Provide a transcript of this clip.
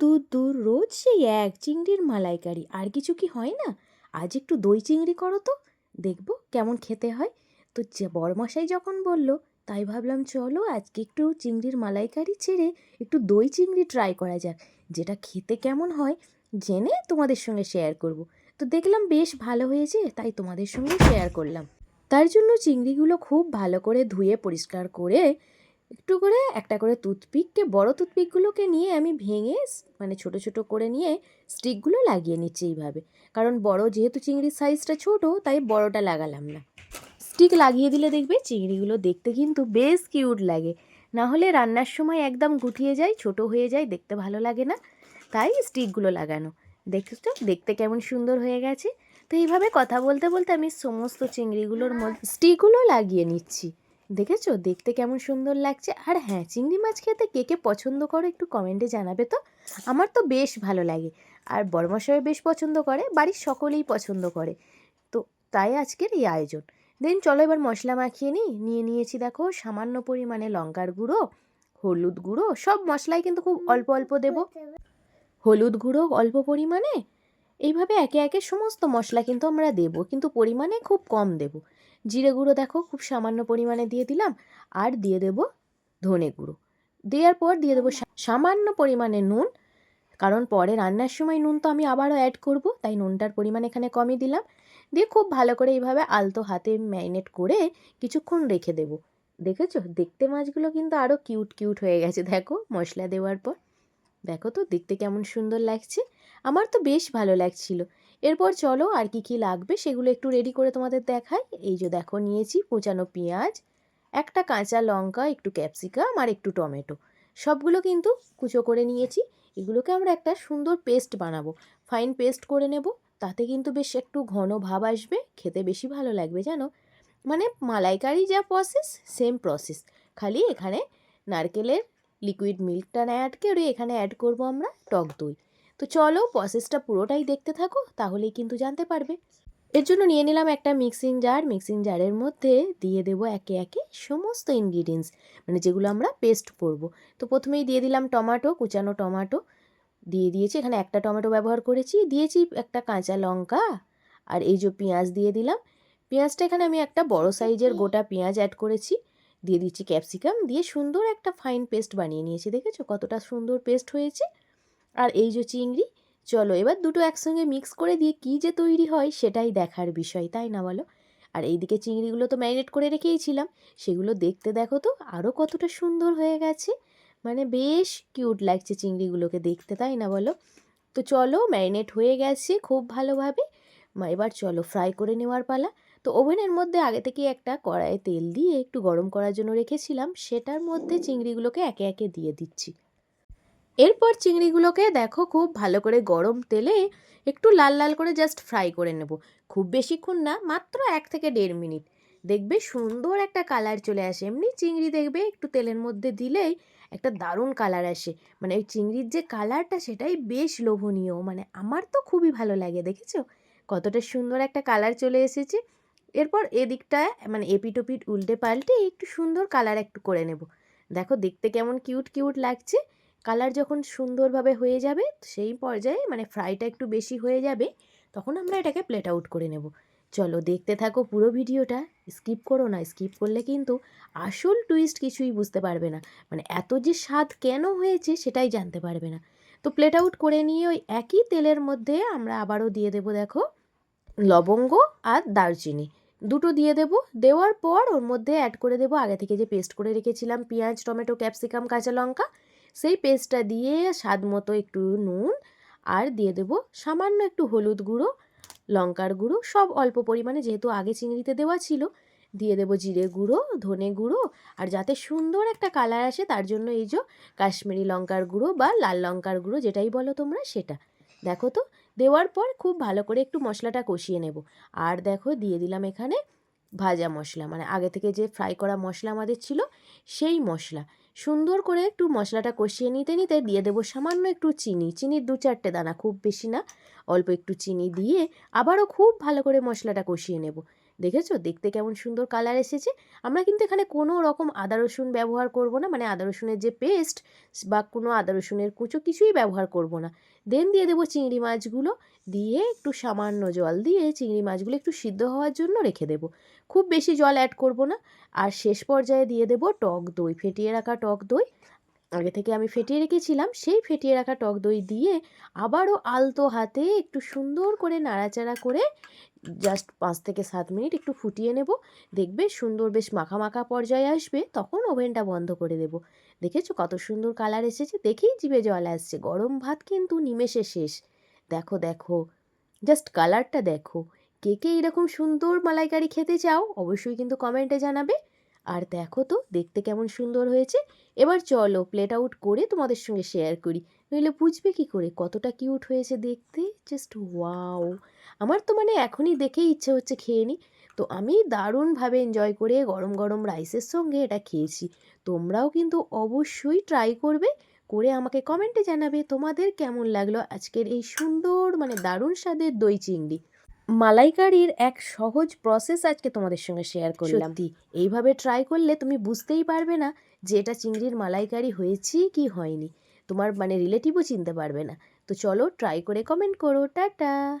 দূর দূর রোজ সেই এক চিংড়ির মালাইকারি। আর কিছু কি হয় না? আজ একটু দই চিংড়ি করো তো। দেখব কেমন খেতে হয়। তো যে বড়মশাই যখন বলল, তাই ভাবলাম চলো আজকে একটু চিংড়ির মালাইকারি ছেড়ে একটু দই চিংড়ি ট্রাই করা যাক। যেটা খেতে কেমন হয় জেনে তোমাদের সঙ্গে শেয়ার করব। তো দেখলাম বেশ ভালো হয়েছে, তাই তোমাদের সঙ্গে শেয়ার করলাম। তার জন্য চিংড়িগুলো খুব ভালো করে ধুয়ে পরিষ্কার করে একটু করে একটা করে টুথপিককে বড় টুথপিকগুলোকে নিয়ে আমি ভেঙে মানে ছোট ছোট করে নিয়ে স্টিকগুলো লাগিয়ে নিচ্ছি এইভাবে। কারণ বড় যেহেতু চিংড়ির সাইজটা ছোট, তাই বড়টা লাগালাম না। স্টিক লাগিয়ে দিলে দেখবে চিংড়িগুলো দেখতে কিন্তু বেশ কিউট লাগে। না হলে রান্নার সময় একদম গুটিয়ে যায়, ছোট হয়ে যায়, দেখতে ভালো লাগে না। তাই স্টিকগুলো লাগানো। দেখছ দেখতে কেমন সুন্দর হয়ে গেছে। তো এইভাবে কথা বলতে বলতে আমি সমস্ত চিংড়িগুলোর মধ্যে স্টিকগুলো লাগিয়ে নিচ্ছি। দেখেছ? দেখতে কেমন সুন্দর লাগছে। আর হ্যাঁ চিংড়ি মাছ খেতে কে কে পছন্দ করো একটু কমেন্টে জানাবে তো। আমার তো বেশ ভালো লাগে। আর বড়মশাই বেশ পছন্দ করে, বাড়ির সকলেই পছন্দ করে। তো তাই আজকের এই আয়োজন। দেন চলো এবার মশলা মাখিয়ে নিই। নিয়ে নিয়েছি দেখো সামান্য পরিমাণে লঙ্কার গুঁড়ো, হলুদ গুঁড়ো, সব মশলাই কিন্তু খুব অল্প অল্প দেবো। হলুদ গুঁড়ো অল্প পরিমাণে। এইভাবে একে একে সমস্ত মশলা কিন্তু আমরা দেব, কিন্তু পরিমাণে খুব কম দেব। জিরে গুঁড়ো দেখো, খুব সামান্য পরিমাণে দিয়ে দিলাম, আর দিয়ে দেব ধনে গুঁড়ো। দেওয়ার পর দিয়ে দেবো সামান্য পরিমাণে নুন, কারণ পরে রান্নার সময় নুন তো আমি আবারও অ্যাড করব, তাই নুনটার পরিমাণ এখানে কমই দিলাম। দিয়ে খুব ভালো করে এইভাবে আলতো হাতে ম্যারিনেট করে কিছুক্ষণ রেখে দেবো। দেখেছ? দেখতে মাছগুলো কিন্তু আরও কিউট কিউট হয়ে গেছে, দেখো, মশলা দেওয়ার পর। দেখো তো, দেখতে কেমন সুন্দর লাগছে। আমার তো বেশ ভালো লাগছিল। এরপর চলো আর কি কি লাগবে সেগুলো একটু রেডি করে তোমাদের দেখাই। এই যে দেখো, নিয়েছি কোচানো পেঁয়াজ, একটা কাঁচা লঙ্কা, একটু ক্যাপসিকাম আর একটু টমেটো। সবগুলো কিন্তু কুচো করে নিয়েছি। এগুলোকে আমরা একটা সুন্দর পেস্ট বানাবো। ফাইন পেস্ট করে নেব, তাতে কিন্তু বেশ একটু ঘন ভাব আসবে, খেতে বেশি ভালো লাগবে, জানো? মানে মালাইকারি যা প্রসেস সেম প্রসেস খালি এখানে নারকেলের লিকুইড মিল্কটা না অ্যাড করে এখানে অ্যাড করব আমরা টক দই। তো চলো প্রসেসটা পুরোটাই দেখতে থাকো, তাহলেই কিন্তু জানতে পারবে। এর জন্য নিয়ে নিলাম একটা মিক্সিং জার মিক্সিং জারের মধ্যে দিয়ে দেবো একে একে সমস্ত ইনগ্রিডিয়েন্টস মানে যেগুলো আমরা পেস্ট করব। তো প্রথমেই দিয়ে দিলাম টমেটো, কুচানো টমেটো। দিয়ে দিয়েছি, এখানে একটা টমেটো ব্যবহার করেছি। দিয়েছি একটা কাঁচা লঙ্কা আর এই যে পেঁয়াজ দিয়ে দিলাম। পেঁয়াজটা এখানে আমি একটা বড় সাইজের গোটা পেঁয়াজ অ্যাড করেছি। দিয়ে দিচ্ছি ক্যাপসিকাম দিয়ে সুন্দর একটা ফাইন পেস্ট বানিয়ে নিয়েছি, দেখেছ? কতটা সুন্দর পেস্ট হয়েছে। আর এই যে চিংড়ি, চলো এবার দুটো একসঙ্গে মিক্স করে দিয়ে কী যে তৈরি হয় সেটাই দেখার বিষয়, তাই না বলো? আর এইদিকে চিংড়িগুলো তো ম্যারিনেট করে রেখেইছিলাম, সেগুলো দেখতে দেখো তো আরও কতটা সুন্দর হয়ে গেছে। মানে বেশ কিউট লাগছে চিংড়িগুলোকে দেখতে, তাই না বলো? তো চলো ম্যারিনেট হয়ে গেছে খুব ভালোভাবে। এবার চলো ফ্রাই করে নেওয়ার পালা। তো ওভেনের মধ্যে আগে থেকে একটা কড়াইয়ে তেল দিয়ে একটু গরম করার জন্য রেখেছিলাম, সেটার মধ্যে চিংড়িগুলোকে একে একে দিয়ে দিচ্ছি। এরপর চিংড়িগুলোকে দেখো খুব ভালো করে গরম তেলে একটু লাল লাল করে জাস্ট ফ্রাই করে নেব। খুব বেশিক্ষণ না, মাত্র এক থেকে দেড় মিনিট। দেখবে সুন্দর একটা কালার চলে আসে। এমনি চিংড়ি দেখবে একটু তেলের মধ্যে দিলেই একটা দারুণ কালার আসে। মানে ওই চিংড়ির যে কালারটা সেটাই বেশ লোভনীয়। মানে আমার তো খুবই ভালো লাগে, দেখেছ? কতটা সুন্দর একটা কালার চলে এসেছে। এরপর এদিকটায় মানে এপিটোপিট উল্টে পাল্টে একটু সুন্দর কালার একটু করে নেব। দেখো দেখতে কেমন কিউট কিউট লাগছে। কালার যখন সুন্দরভাবে হয়ে যাবে, সেই পর্যায়ে মানে ফ্রাইটা একটু বেশি হয়ে যাবে, তখন আমরা এটাকে প্লেট আউট করে নেব। চলো দেখতে থাকো পুরো ভিডিওটা, স্কিপ করো না, স্কিপ করলে কিন্তু আসল টুইস্ট কিছুই বুঝতে পারবে না। মানে এত যে স্বাদ কেন হয়েছে সেটাই জানতে পারবে না। তো প্লেট আউট করে নিয়ে ওই একই তেলের মধ্যে আমরা আবারও দিয়ে দেবো দেখো, লবঙ্গ আর দারচিনি। দুটো দিয়ে দেবো, দেওয়ার পর ওর মধ্যে অ্যাড করে দেবো, আগে থেকে যে পেস্ট করে রেখেছিলাম, পেঁয়াজ, টমেটো ক্যাপসিকাম কাঁচা লঙ্কা সেই পেস্টটা দিয়ে স্বাদ মতো একটু নুন আর দিয়ে দেবো সামান্য একটু হলুদ গুঁড়ো, লঙ্কার গুঁড়ো, সব অল্প পরিমাণে যেহেতু আগে চিংড়িতে দেওয়া ছিল। দিয়ে দেবো জিরে গুঁড়ো, ধনে গুঁড়ো আর যাতে সুন্দর একটা কালার আসে তার জন্য এই যে কাশ্মীরি লঙ্কার গুঁড়ো বা লাল লঙ্কার গুঁড়ো যেটাই বলো তোমরা সেটা। দেখো তো, দেওয়ার পর খুব ভালো করে একটু মশলাটা কষিয়ে নেব। আর দেখো দিয়ে দিলাম এখানে ভাজা মশলা মানে আগে থেকে যে ফ্রাই করা মশলা আমাদের ছিল সেই মশলা। সুন্দর করে একটু মশলাটা কষিয়ে নিতে নিতে দিয়ে দেবো সামান্য একটু চিনি। চিনির দু চারটে দানা, খুব বেশি না, অল্প একটু চিনি দিয়ে আবারও খুব ভালো করে মশলাটা কষিয়ে নেব। দেখেছ? দেখতে কেমন সুন্দর কালার এসেছে। আমরা কিন্তু এখানে কোনো রকম আদা, রসুন ব্যবহার করব না। মানে আদা, রসুনের যে পেস্ট বা কোনো আদা, রসুনের কুচো কিছুই ব্যবহার করব না। দেন দিয়ে দেবো চিংড়ি মাছগুলো। দিয়ে একটু সামান্য জল দিয়ে চিংড়ি মাছগুলো একটু সিদ্ধ হওয়ার জন্য রেখে দেবো। খুব বেশি জল অ্যাড করব না। আর শেষ পর্যায়ে দিয়ে দেবো টক দই। ফেটিয়ে রাখা টক দই। আগে থেকে আমি ফেটিয়ে রেখেছিলাম, সেই ফেটিয়ে রাখা টক দই দিয়ে আবারও আলতো হাতে একটু সুন্দর করে নাড়াচাড়া করে জাস্ট পাঁচ থেকে সাত মিনিট একটু ফুটিয়ে নেব। দেখবে সুন্দর বেশ মাখা মাখা পর্যায়ে আসবে, তখন ওভেনটা বন্ধ করে দেব। দেখেছ কত সুন্দর কালার এসেছে? দেখেই জিভে জল আসছে। গরম ভাত কিন্তু নিমেষে শেষ। দেখো দেখো জাস্ট কালারটা দেখো। কে কে এরকম সুন্দর মালাইকারি খেতে চাও, অবশ্যই কিন্তু কমেন্টে জানাবে। আর দেখো তো, দেখতে কেমন সুন্দর হয়েছে। এবার চলো প্লেট আউট করে তোমাদের সঙ্গে শেয়ার করি। নইলে বুঝবে কি করে? কতটা কিউট হয়েছে দেখতে। জাস্ট ওয়াও আমার তো মানে এখনই দেখেই ইচ্ছে হচ্ছে খেয়ে নিই তো আমি দারুণভাবে এনজয় করে গরম গরম রাইসের সঙ্গে এটা খেয়েছি। তোমরাও কিন্তু অবশ্যই ট্রাই করবে, করে আমাকে কমেন্টে জানাবে তোমাদের কেমন লাগল আজকের এই সুন্দর মানে দারুণ স্বাদের দই চিংড়ি। মালাইকারির এক সহজ প্রসেস আজকে তোমাদের সঙ্গে শেয়ার করলাম। এইভাবে ট্রাই করলে তুমি বুঝতেই পারবে না যে এটা চিংড়ির মালাইকারি হয়েছে কি হয়নি। তোমার মানে রিলেটিভও চিনতে পারবে না। তো চলো ট্রাই করে কমেন্ট করো। টাটা!